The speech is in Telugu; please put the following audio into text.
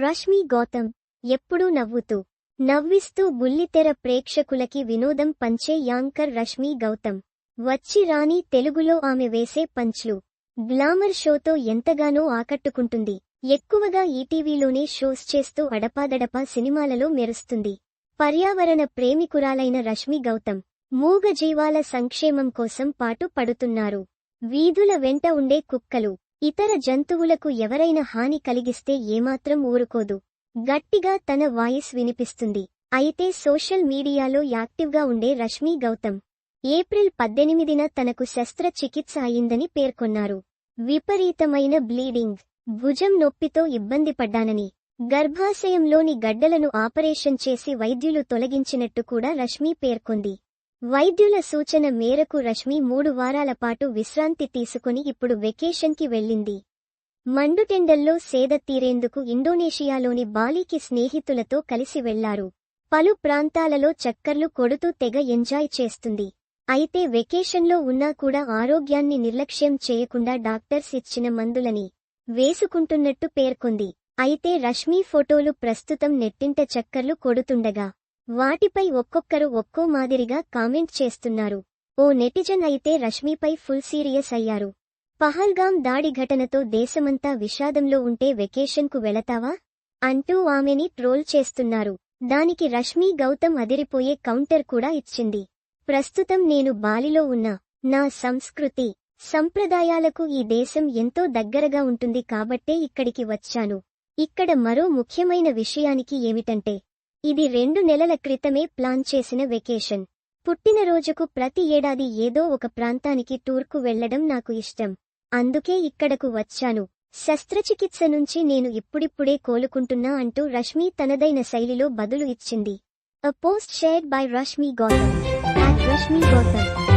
రష్మి గౌతమ్ ఎప్పుడూ నవ్వుతూ నవ్విస్తూ బుల్లితెర ప్రేక్షకులకి వినోదం పంచే యాంకర్ రష్మి గౌతమ్. వచ్చి రాని తెలుగులో ఆమె వేసే పంచ్లు. గ్లామర్ షోతో ఎంతగానో ఆకట్టుకుంటుంది. ఎక్కువగా ఈటీవీలోనే షోస్ చేస్తూ అడపాదడపా సినిమాలలో మెరుస్తుంది. పర్యావరణ ప్రేమికురాలైన రష్మి గౌతమ్ మూగజీవాల సంక్షేమం కోసం పాటు పడుతున్నారు. వీధుల వెంట ఉండే కుక్కలు. ఇతర జంతువులకు ఎవరైనా హాని కలిగిస్తే ఏమాత్రం ఊరుకోదు. గట్టిగా తన వాయిస్ వినిపిస్తుంది. అయితే సోషల్ మీడియాలో యాక్టివ్గా ఉండే రష్మి గౌతమ్ ఏప్రిల్ పద్దెనిమిదిన తనకు శస్త్రచికిత్స అయిందని పేర్కొన్నారు. విపరీతమైన బ్లీడింగ్ భుజం నొప్పితో ఇబ్బంది పడ్డానని గర్భాశయంలోని గడ్డలను ఆపరేషన్ చేసి వైద్యులు తొలగించినట్టు కూడా రష్మి పేర్కొంది. వైద్యుల సూచన మేరకు రష్మి మూడు వారాల పాటు విశ్రాంతి తీసుకుని ఇప్పుడు వెకేషన్కి వెళ్ళింది. మండుటెండల్లో సేద తీరేందుకు ఇండోనేషియాలోని బాలీకి స్నేహితులతో కలిసి వెళ్ళారు. పలు ప్రాంతాలలో చక్కర్లు కొడుతూ తెగ ఎంజాయ్ చేస్తుంది. అయితే వెకేషన్లో ఉన్నా కూడా ఆరోగ్యాన్ని నిర్లక్ష్యం చేయకుండా డాక్టర్స్ ఇచ్చిన మందులని వేసుకుంటున్నట్టు పేర్కొంది. అయితే రష్మీ ఫోటోలు ప్రస్తుతం నెట్టింట చక్కర్లు కొడుతుండగా వాటిపై ఒక్కొక్కరు ఒక్కో మాదిరిగా కామెంట్ చేస్తున్నారు. ఓ నెటిజన్ అయితే రష్మీపై ఫుల్ సీరియస్ అయ్యారు. పహల్గాం దాడి ఘటనతో దేశమంతా విషాదంలో ఉంటే వెకేషన్కు వెళతావా? అంటూ ఆమెని ట్రోల్ చేస్తున్నారు. దానికి రష్మీ గౌతమ్ అదిరిపోయే కౌంటర్ కూడా ఇచ్చింది. ప్రస్తుతం నేను బాలిలో ఉన్నా. నా సంస్కృతి సంప్రదాయాలకు ఈ దేశం ఎంతో దగ్గరగా ఉంటుంది కాబట్టే ఇక్కడికి వచ్చాను. ఇక్కడ మరో ముఖ్యమైన విషయానికి ఏమిటంటే ఇది రెండు నెలల క్రితమే ప్లాన్ చేసిన వెకేషన్. పుట్టినరోజుకు ప్రతి ఏడాది ఏదో ఒక ప్రాంతానికి టూర్కు వెళ్ళడం నాకు ఇష్టం. అందుకే ఇక్కడకు వచ్చాను. శస్త్రచికిత్స నుంచి నేను ఇప్పుడిప్పుడే కోలుకుంటున్నా అంటూ రష్మి తనదైన శైలిలో బదులు ఇచ్చింది. A post shared by Rashmi Gautam Rashmi Gautam